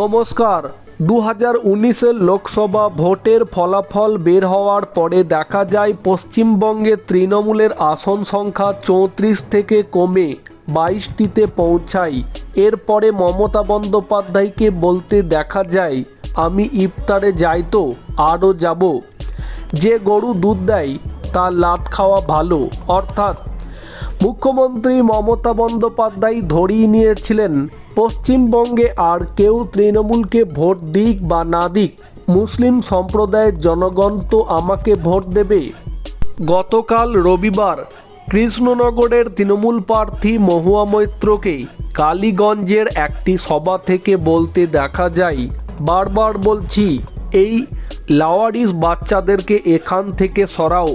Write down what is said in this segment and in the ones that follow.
নমস্কার। দু হাজার উনিশের লোকসভা ভোটের ফলাফল বের হওয়ার পরে দেখা যায় পশ্চিমবঙ্গে তৃণমূলের আসন সংখ্যা চৌত্রিশ থেকে কমে বাইশটিতে পৌঁছায়। এরপরে মমতা বন্দ্যোপাধ্যায়কে বলতে দেখা যায়, আমি ইফতারে যাই তো, আরও যাব। যে গরু দুধ দেয়, তার লাত খাওয়া ভালো। অর্থাৎ মুখ্যমন্ত্রী মমতা বন্দ্যোপাধ্যায় ধরিয়ে নিয়েছিলেন পশ্চিমবঙ্গে আর কেউ তৃণমূলকে ভোট দিক বা না দিক, মুসলিম সম্প্রদায়ের জনগণ তো আমাকে ভোট দেবে। গতকাল রবিবার কৃষ্ণনগরের তৃণমূল প্রার্থী মহুয়া মৈত্রকে কালীগঞ্জের একটি সভা থেকে বলতে দেখা যায়, বারবার বলছি, এই লাওয়ারিস বাচ্চাদেরকে এখান থেকে সরাও।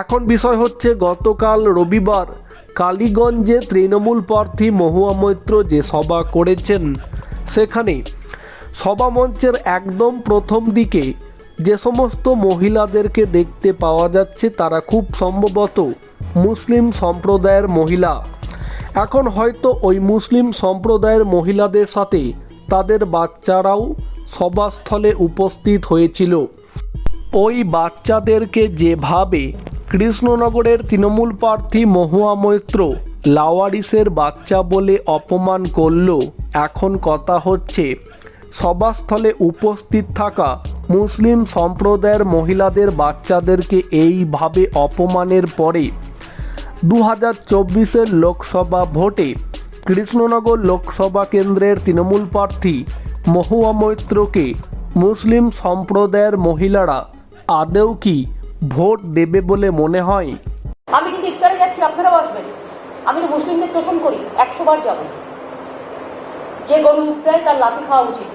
এখন বিষয় হচ্ছে গতকাল রবিবার কালীগঞ্জে তৃণমূল প্রার্থী মহুয়া মৈত্র যে সভা করেছেন, সেখানে সভা মঞ্চের একদম প্রথম দিকে যে সমস্ত মহিলাদেরকে দেখতে পাওয়া যাচ্ছে, তারা খুব সম্ভবত মুসলিম সম্প্রদায়ের মহিলা। এখন হয়তো ওই মুসলিম সম্প্রদায়ের মহিলাদের সাথে তাদের বাচ্চারাও সভাস্থলে উপস্থিত হয়েছিল। ওই বাচ্চাদেরকে যেভাবে কৃষ্ণনগরের তৃণমূল প্রার্থী মহুয়া মৈত্র লাওয়ারিসের বাচ্চা বলে অপমান করল। এখন কথা হচ্ছে, সভাস্থলে উপস্থিত থাকা মুসলিম সম্প্রদায়ের মহিলাদের বাচ্চাদেরকে এইভাবে অপমানের পরে দু হাজার চব্বিশের লোকসভা ভোটে কৃষ্ণনগর লোকসভা কেন্দ্রের তৃণমূল প্রার্থী মহুয়া মৈত্রকে মুসলিম সম্প্রদায়ের মহিলারা আদৌ কি ভোট দেবে বলে মনে হয়। আমি কিন্তু ইফতারে যাচ্ছি, আপনারাও আসবেন। আমি তো মুসলিমদের তোষণ করি, একশো বার যাব। যে গরু উঠতে তার লাথি খাওয়া উচিত।